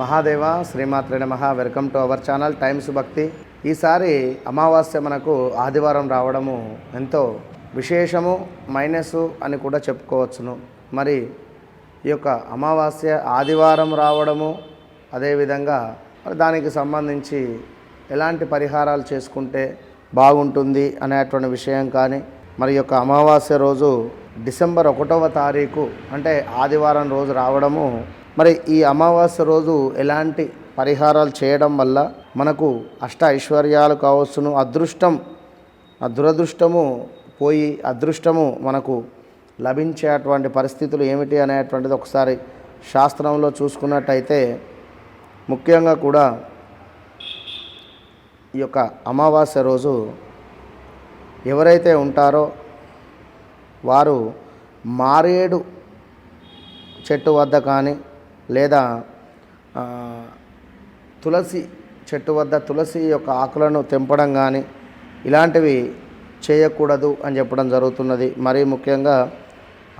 మహాదేవ శ్రీమాత్రి నమ. Welcome to our channel Times Bhakti ఈసారి అమావాస్య మనకు ఆదివారం రావడము ఎంతో విశేషము మైనస్ అని కూడా చెప్పుకోవచ్చును. మరి ఈ యొక్క అమావాస్య ఆదివారం రావడము అదేవిధంగా మరి దానికి సంబంధించి ఎలాంటి పరిహారాలు చేసుకుంటే బాగుంటుంది అనేటువంటి విషయం కానీ మరి యొక్క అమావాస్య రోజు డిసెంబర్ ఒకటవ తారీఖు అంటే ఆదివారం రోజు రావడము మరి ఈ అమావాస్య రోజు ఎలాంటి పరిహారాలు చేయడం వల్ల మనకు అష్ట ఐశ్వర్యాలు కావచ్చును? అదృష్టం ఆ దురదృష్టము పోయి అదృష్టము మనకు లభించేటువంటి పరిస్థితులు ఏమిటి అనేటువంటిది ఒకసారి శాస్త్రంలో చూసుకున్నట్టయితే ముఖ్యంగా కూడా ఈ యొక్క అమావాస్య రోజు ఎవరైతే ఉంటారో వారు మారేడు చెట్టు వద్ద కానీ లేదా తులసి చెట్టు వద్ద తులసి యొక్క ఆకులను తెంపడం కానీ ఇలాంటివి చేయకూడదు అని చెప్పడం జరుగుతున్నది. మరీ ముఖ్యంగా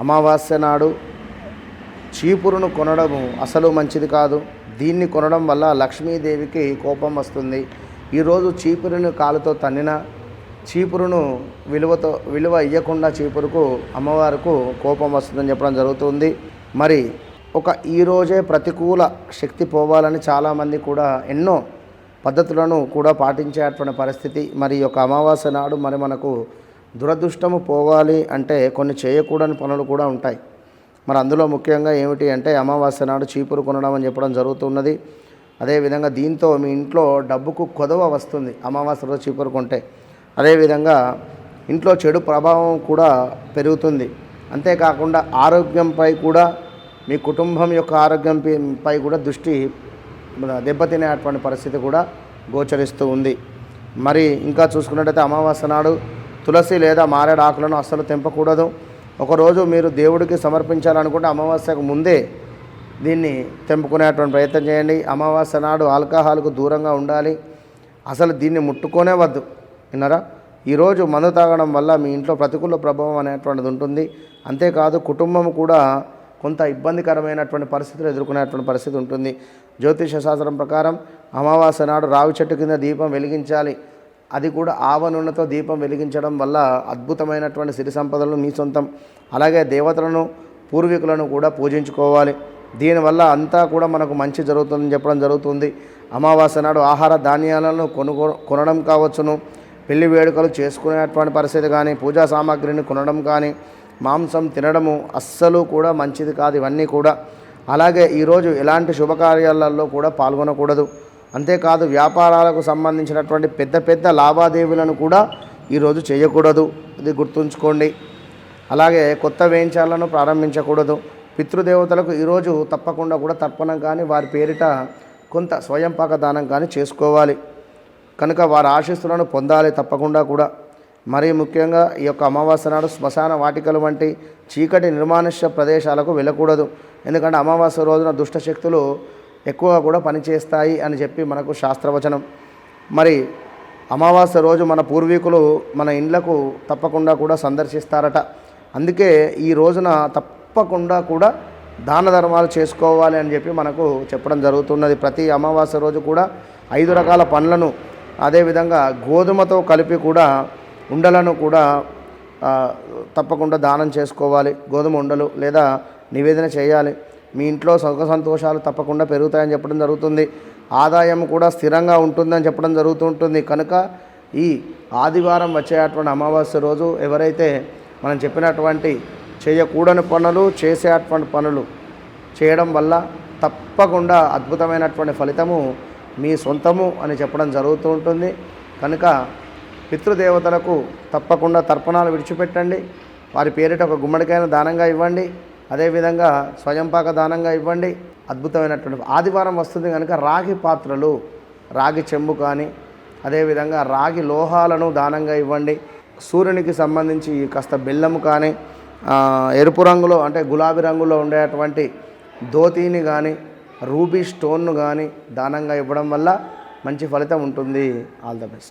అమావాస్య నాడు చీపురును కొనడము అసలు మంచిది కాదు. దీన్ని కొనడం వల్ల లక్ష్మీదేవికి కోపం వస్తుంది. ఈరోజు చీపురుని కాలుతో తన్నిన చీపురును విలువతో విలువ ఇవ్వకుండా చీపురుకు అమ్మవారుకు కోపం వస్తుందని చెప్పడం జరుగుతుంది. మరి ఒక ఈరోజే ప్రతికూల శక్తి పోవాలని చాలామంది కూడా ఎన్నో పద్ధతులను కూడా పాటించేటువంటి పరిస్థితి. మరి యొక్క అమావాస్య నాడు మరి మనకు దురదృష్టము పోవాలి అంటే కొన్ని చేయకూడని పనులు కూడా ఉంటాయి. మరి అందులో ముఖ్యంగా ఏమిటి అంటే అమావాస్య నాడు చీపురు కొనడం అని చెప్పడం జరుగుతున్నది. అదేవిధంగా దీంతో మీ ఇంట్లో డబ్బుకు కొదవ వస్తుంది అమావాస్య రోజు చీపురు కొంటే. అదేవిధంగా ఇంట్లో చెడు ప్రభావం కూడా పెరుగుతుంది. అంతేకాకుండా ఆరోగ్యంపై కూడా మీ కుటుంబం యొక్క ఆరోగ్యం పై కూడా దృష్టి దెబ్బతినేటువంటి పరిస్థితి కూడా గోచరిస్తూ ఉంది. మరి ఇంకా చూసుకున్నట్టయితే అమావాస్య నాడు తులసి లేదా మారేడు ఆకులను అస్సలు తెంపకూడదు. ఒకరోజు మీరు దేవుడికి సమర్పించాలనుకుంటే అమావాస్యకు ముందే దీన్ని తెంపుకునేటువంటి ప్రయత్నం చేయండి. అమావాస్య నాడు ఆల్కహాల్కు దూరంగా ఉండాలి. అసలు దీన్ని ముట్టుకోనే వద్దు. విన్నారా? ఈరోజు మందు తాగడం వల్ల మీ ఇంట్లో ప్రతికూల ప్రభావం అనేటువంటిది ఉంటుంది. అంతేకాదు కుటుంబం కూడా కొంత ఇబ్బందికరమైనటువంటి పరిస్థితులు ఎదుర్కొనేటువంటి పరిస్థితి ఉంటుంది. జ్యోతిష శాస్త్రం ప్రకారం అమావాస్య నాడు రావి చెట్టు కింద దీపం వెలిగించాలి. అది కూడా ఆవ నూనెతో దీపం వెలిగించడం వల్ల అద్భుతమైనటువంటి సిరి సంపదలను మీ సొంతం. అలాగే దేవతలను పూర్వీకులను కూడా పూజించుకోవాలి. దీనివల్ల అంతా కూడా మనకు మంచి జరుగుతుందని చెప్పడం జరుగుతుంది. అమావాస్య నాడు ఆహార ధాన్యాలను కొనుగో కొనడం కావచ్చును. పెళ్ళి వేడుకలు చేసుకునేటువంటి పరిస్థితి కానీ పూజా సామాగ్రిని కొనడం కానీ మాంసం తినడము అస్సలు కూడా మంచిది కాదు ఇవన్నీ కూడా. అలాగే ఈరోజు ఎలాంటి శుభకార్యాలలో కూడా పాల్గొనకూడదు. అంతేకాదు వ్యాపారాలకు సంబంధించినటువంటి పెద్ద పెద్ద లావాదేవీలను కూడా ఈరోజు చేయకూడదు. ఇది గుర్తుంచుకోండి. అలాగే కొత్త వేయించాలను ప్రారంభించకూడదు. పితృదేవతలకు ఈరోజు తప్పకుండా కూడా తర్పణం కానీ వారి పేరిట కొంత స్వయం పాక దానం కానీ చేసుకోవాలి. కనుక వారి ఆశీస్సులను పొందాలి తప్పకుండా కూడా. మరి ముఖ్యంగా ఈ యొక్క అమావాస్య నాడు శ్మశాన వాటికలు వంటి చీకటి నిర్మానుష్య ప్రదేశాలకు వెళ్ళకూడదు. ఎందుకంటే అమావాస్య రోజున దుష్టశక్తులు ఎక్కువగా కూడా పనిచేస్తాయి అని చెప్పి మనకు శాస్త్రవచనం. మరి అమావాస్య రోజు మన పూర్వీకులు మన ఇండ్లకు తప్పకుండా కూడా సందర్శిస్తారట. అందుకే ఈ రోజున తప్పకుండా కూడా దాన ధర్మాలు చేసుకోవాలి అని చెప్పి మనకు చెప్పడం జరుగుతున్నది. ప్రతి అమావాస్య రోజు కూడా ఐదు రకాల పండ్లను అదేవిధంగా గోధుమతో కలిపి కూడా ఉండలను కూడా తప్పకుండా దానం చేసుకోవాలి. గోధుమ ఉండలు లేదా నివేదన చేయాలి. మీ ఇంట్లో సుఖ సంతోషాలు తప్పకుండా పెరుగుతాయని చెప్పడం జరుగుతుంది. ఆదాయం కూడా స్థిరంగా ఉంటుందని చెప్పడం జరుగుతూ ఉంటుంది కనుక ఈ ఆదివారం వచ్చేటువంటి అమావాస్య రోజు ఎవరైతే మనం చెప్పినటువంటి చేయకూడని పనులు చేసేటువంటి పనులు చేయడం వల్ల తప్పకుండా అద్భుతమైనటువంటి ఫలితము మీ సొంతము అని చెప్పడం జరుగుతూ ఉంటుంది. కనుక పితృదేవతలకు తప్పకుండా తర్పణాలు విడిచిపెట్టండి. వారి పేరిట ఒక గుమ్మడికాయను దానంగా ఇవ్వండి. అదేవిధంగా స్వయంపాక దానంగా ఇవ్వండి. అద్భుతమైనటువంటి ఆదివారం వస్తుంది కనుక రాగి పాత్రలు రాగి చెంబు కానీ అదేవిధంగా రాగి లోహాలను దానంగా ఇవ్వండి. సూర్యునికి సంబంధించి కాస్త బెల్లము కానీ ఎరుపు రంగులో అంటే గులాబీ రంగులో ఉండేటువంటి ధోతీని కానీ రూబీ స్టోన్ను కానీ దానంగా ఇవ్వడం వల్ల మంచి ఫలితం ఉంటుంది. All the best.